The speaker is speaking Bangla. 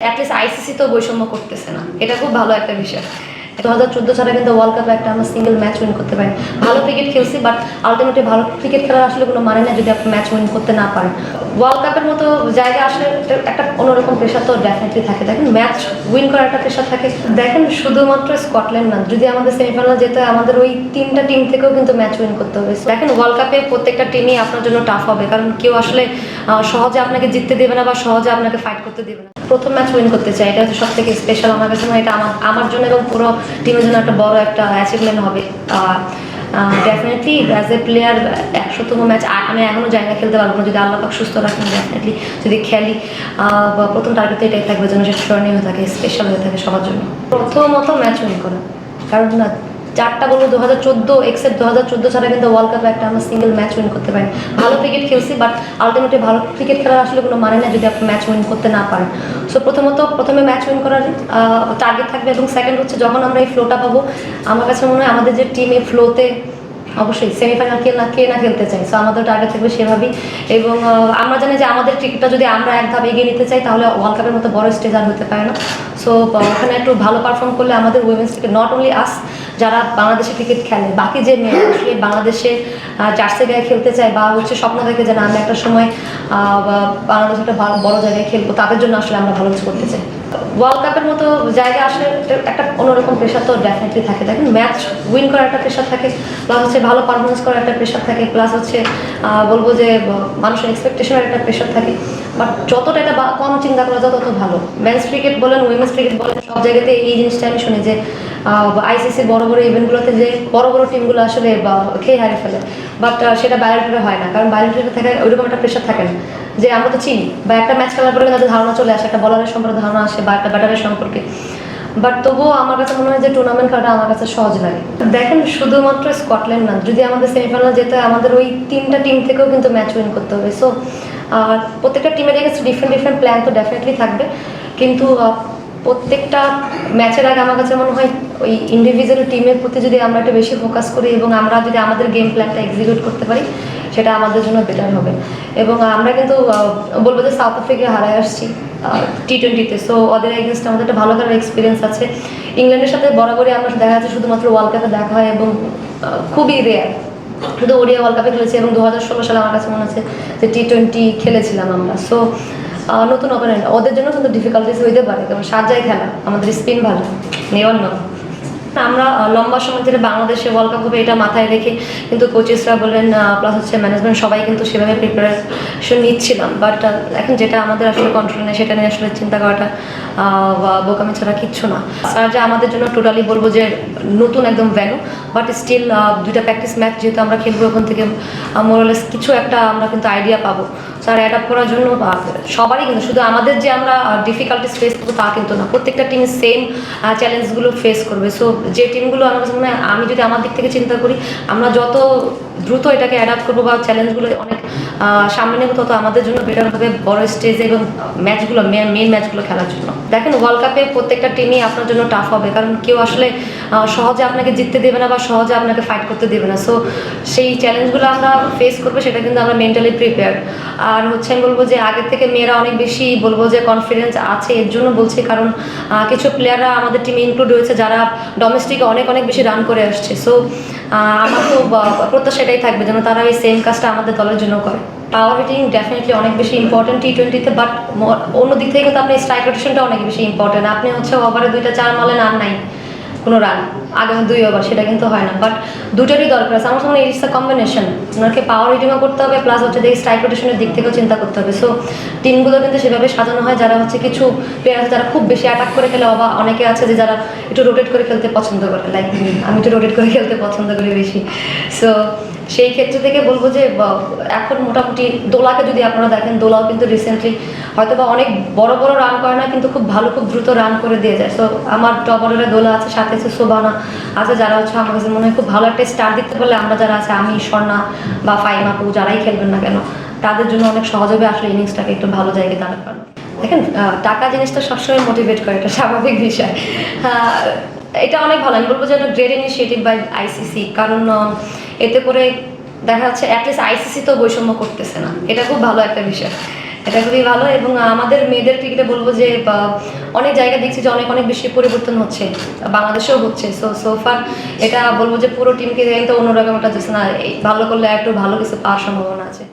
অ্যাটলিস্ট আইসিসি তো বৈষম্য করতেছে না। এটা খুব ভালো একটা বিষয়। দু হাজার চোদ্দ সালে কিন্তু ওয়ার্ল্ড কাপে একটা আমরা সিঙ্গেল ম্যাচ উইন করতে পারি। ভালো ক্রিকেট খেলছি বাট আলটিমেটলি ভালো ক্রিকেট খেলার আসলে কোনো মানে না যদি আপনি ম্যাচ উইন করতে না পারেন। ওয়ার্ল্ড কাপের মতো জায়গায় আসলে একটা অন্যরকম প্রেশার তো ডেফিনেটলি থাকে। দেখেন ম্যাচ উইন করার একটা প্রেশার থাকে। দেখেন শুধুমাত্র স্কটল্যান্ড না যদি আমাদের সেমিফাইনাল যেতে হয়, আমাদের ওই তিনটা টিম থেকেও কিন্তু ম্যাচ উইন করতে হবে। দেখেন ওয়ার্ল্ড কাপে প্রত্যেকটা টিমই আপনার জন্য টাফ হবে কারণ কেউ আসলে সহজে আপনাকে জিততে দেবে না বা সহজে আপনাকে ফাইট করতে দেবে না। প্রথম ম্যাচ উইন করতে চাই এটা হচ্ছে সব থেকে স্পেশাল আমার কাছে এটা আমার আমার জন্য এবং পুরো টিমের জন্য একটা বড় একটা অ্যাচিভমেন্ট হবে। ডেফিনেটলি অ্যাজ এ প্লেয়ার একশোতম ম্যাচ আমি এখনও জানি না খেলতে পারব না। যদি আল্লাহ পাক সুস্থ রাখেন ডেফিনেটলি যদি খেলি প্রথম টার্গেট এটাই থাকবে যেন সেটা স্মরণীয় হয়ে থাকে স্পেশাল হয়ে থাকে সবার জন্য। প্রথমত ম্যাচ উইন করা। কারণ না চারটা বলব দু হাজার চোদ্দ এক্সেপ্ট দু হাজার চোদ্দ ছাড়া কিন্তু ওয়ার্ল্ড কাপে একটা আমরা সিঙ্গেল ম্যাচ উইন করতে পারি। ভালো ক্রিকেট খেলছি বাট আলটিমেটলি ভালো ক্রিকেট খেলার আসলে কোনো মানে না যদি আপনি ম্যাচ উইন করতে না পারেন। সো প্রথমত, প্রথমে ম্যাচ উইন করার টার্গেট থাকবে এবং সেকেন্ড হচ্ছে যখন আমরা এই ফ্লোটা পাবো, আমার কাছে মনে হয় আমাদের যে টিম এই ফ্লোতে অবশ্যই সেমিফাইনাল কে না কে না খেলতে চাই সো আমাদের টার্গেট থাকবে সেভাবেই। এবং আমরা জানি যে আমাদের ক্রিকেটটা যদি আমরা এক ধাপ এগিয়ে নিতে চাই, তাহলে ওয়ার্ল্ড কাপের মতো বড় স্টেজ আর হতে পারে না। সো ওখানে একটু ভালো পারফর্ম করলে আমাদের women's cricket not only us যারা বাংলাদেশে ক্রিকেট খেলে, বাকি যে মেয়েরা আসলে বাংলাদেশে জার্সি গায়ে খেলতে চায় বা হচ্ছে স্বপ্ন দেখে যে না, আমি একটা সময় বাংলাদেশে একটা বড় জায়গায় খেলব, তাদের জন্য আসলে আমরা ভালো কিছু করতে চাই। ওয়ার্ল্ড কাপের মতো জায়গায় আসলে একটা অন্যরকম প্রেশার তো ডেফিনেটলি থাকে। দেখেন ম্যাচ উইন করার একটা প্রেশার থাকে প্লাস হচ্ছে ভালো পারফরমেন্স করার একটা প্রেশার থাকে প্লাস হচ্ছে বলব যে মানুষের এক্সপেকটেশনের একটা প্রেশার থাকে। বাট যতটা এটা কম চিন্তা করা যায়, তত ভালো। মেন্স ক্রিকেট বলেন উইমেন্স ক্রিকেট বলেন, সব জায়গাতে এই জিনিসটা আমি শুনি যে আইসিসি বড় বড় ইভেন্টগুলোতে যে বড় বড় টিমগুলো আসলে খেয়ে হারিয়ে ফেলে। বাট সেটা ব্যালেন্টে হয় না। কারণ ব্যালেন্টে থাকে ওইরকম একটা প্রেশার থাকে না। যে আমরা তো চিনি, বা একটা ম্যাচ খেলার পরে তাদের ধারণা চলে আসে, একটা বলারের সম্পর্কে ধারণা আসে, বা একটা ব্যাটারের সম্পর্কে। বাট তবুও আমার কাছে মনে হয় যে টুর্নামেন্ট খেলাটা আমার কাছে সহজ লাগে। দেখেন শুধুমাত্র স্কটল্যান্ড না যদি আমাদের সেমিফাইনাল যেতে হয়, আমাদের ওই তিনটা টিম থেকেও কিন্তু ম্যাচ উইন করতে হবে। সো প্রত্যেকটা টিমের কাছে ডিফারেন্ট ডিফারেন্ট প্ল্যান তো ডেফিনেটলি থাকবে। কিন্তু প্রত্যেকটা ম্যাচের আগে আমার কাছে মনে হয় ওই ইন্ডিভিজুয়াল টিমের প্রতি যদি আমরা একটু বেশি ফোকাস করি এবং আমরা যদি আমাদের গেম প্ল্যানটা এক্সিকিউট করতে পারি, সেটা আমাদের জন্য বেটার হবে। এবং আমরা কিন্তু বলব যে সাউথ আফ্রিকা হারায় আসছি টি টোয়েন্টিতে সো ওদের এগেনস্ট আমাদের একটা ভালো করার এক্সপিরিয়েন্স আছে। ইংল্যান্ডের সাথে বরাবরই আমরা দেখা যাচ্ছে শুধুমাত্র ওয়ার্ল্ড কাপে দেখা হয় এবং খুবই রেয়ার শুধু ওডিয়া ওয়ার্ল্ড কাপে খেলেছি এবং দু হাজার ষোলো সালে আমার কাছে মনে আছে যে টি টোয়েন্টি খেলেছিলাম আমরা। সো নতুন ওপেনার ওদের জন্য কিন্তু ডিফিকাল্টিস হইতে পারে। কারণ সাজায় খেলা, আমাদের স্পিন ভালো নেওয়ার নয়। আমরা লম্বা সময় ধরে বাংলাদেশে ওয়ার্ল্ড কাপ হবে এটা মাথায় রেখে কিন্তু কোচেসরা বলেন প্লাস হচ্ছে ম্যানেজমেন্ট সবাই কিন্তু সেভাবে প্রিপারেশন নিচ্ছিলাম। বাট এখন যেটা আমাদের আসলে কন্ট্রোল নেই সেটা নিয়ে আসলে চিন্তা করাটা বোকামি ছাড়া কিচ্ছু না। স্যার যে আমাদের জন্য টোটালি বলব যে নতুন একদম ভ্যানু বাট স্টিল দুইটা প্র্যাকটিস ম্যাচ যেহেতু আমরা খেলব ওখান থেকে মোরালেস কিছু একটা আমরা কিন্তু আইডিয়া পাবো। স্যার অ্যাডাপ্ট করার জন্য সবারই কিন্তু শুধু আমাদের যে আমরা ডিফিকাল্টিস ফেস করব তা কিন্তু না। প্রত্যেকটা টিম সেম চ্যালেঞ্জগুলো ফেস করবে। সো যে টিমগুলো আমার আমি যদি আমার দিক থেকে চিন্তা করি আমরা যত দ্রুত এটাকে অ্যাডাপ্ট করব বা চ্যালেঞ্জগুলো অনেক সামনে নেব, তত আমাদের জন্য বেটার হবে বড় স্টেজে এবং ম্যাচগুলো মেন ম্যাচগুলো খেলার জন্য। দেখেন ওয়ার্ল্ড কাপে প্রত্যেকটা টিমই আপনার জন্য টাফ হবে, কারণ কেউ আসলে সহজে আপনাকে জিততে দেবে না বা সহজে আপনাকে ফাইট করতে দেবে না। সো সেই চ্যালেঞ্জগুলো আমরা ফেস করব, সেটা কিন্তু আমরা মেন্টালি প্রিপেয়ার আর হচ্ছে আমি বলব যে আগের থেকে মেয়েরা অনেক বেশি বলব যে কনফিডেন্স আছে, এর জন্য বলছি কারণ কিছু প্লেয়াররা আমাদের টিমে ইনক্লুড হয়েছে যারা ডোমেস্টিকে অনেক অনেক বেশি রান করে আসছে। সো আমার তো প্রত্যাশা এটাই থাকবে যেন তারা এই সেম কাজটা আমাদের দলের জন্য করে। পাওয়ার হিটিং ডেফিনেটলি অনেক বেশি ইম্পর্টেন্ট টি টোয়েন্টিতে বাট অন্য দিক থেকে কিন্তু আপনার স্ট্রাইক রোটেশনটা অনেক বেশি ইম্পর্টেন্ট আপনি হচ্ছে ওভারে দুইটা চার মারলেন আর নাই কোনো রান আগামী দুই ওভার সেটা কিন্তু হয় না। বাট দুটোরই দরকার আছে। আমার হয় ইটস কম্বিনেশন ওনাকে পাওয়ার হিটিংও করতে হবে প্লাস হচ্ছে দেখি স্ট্রাইক রোটেশনের দিক থেকেও চিন্তা করতে হবে। সো টিমগুলো কিন্তু সেভাবে সাজানো হয়, যারা হচ্ছে কিছু প্লেয়ার আছে যারা খুব বেশি অ্যাটাক করে খেলে বা অনেকে আছে যে যারা একটু রোটেট করে খেলতে পছন্দ করে। লাইক আমি একটু রোটেট করে খেলতে পছন্দ করি বেশি। সো সেই ক্ষেত্রে থেকে বলব যে এখন মোটামুটি দোলাকে যদি আপনারা দেখেন, দোলাও কিন্তু রিসেন্টলি হয়তো বা অনেক বড় বড় রান করে না, কিন্তু খুব ভালো, খুব দ্রুত রান করে দিয়ে যায়। সো আমার টপ অর্ডারে দোলা আছে, সাথে আছে সোবানা, আছে যারা হচ্ছে আমার কাছে মনে হয় খুব ভালো একটা স্টার দিতে পারলে আমরা যারা আছে, আমি, স্বর্ণা বা ফাইমাপু যারাই খেলবেন না কেন, তাদের জন্য অনেক সহজ হবে আসলে ইনিংসটাকে একটু ভালো জায়গায় দাঁড় করানো। দেখেন টাকা জিনিসটা সবসময় মোটিভেট করে, এটা স্বাভাবিক বিষয়। এটা অনেক ভালো, আমি বলব যে এটা গ্রেট ইনিশিয়েটিভ বাই আইসিসি কারণ এতে করে দেখা যাচ্ছে অ্যাটলিস্ট আইসিসি তো বৈষম্য করতেছে না। এটা খুব ভালো একটা বিষয়। এটা খুবই ভালো এবং আমাদের মেয়েদের ক্রিকেটে বলব যে অনেক জায়গা দেখছি যে অনেক অনেক বেশি পরিবর্তন হচ্ছে। বাংলাদেশেও হচ্ছে। সো সোফার এটা বলব যে পুরো টিমকে অন্যরকম একটা যাচ্ছে না ভালো করলে একটু ভালো কিছু পাওয়ার সম্ভাবনা আছে।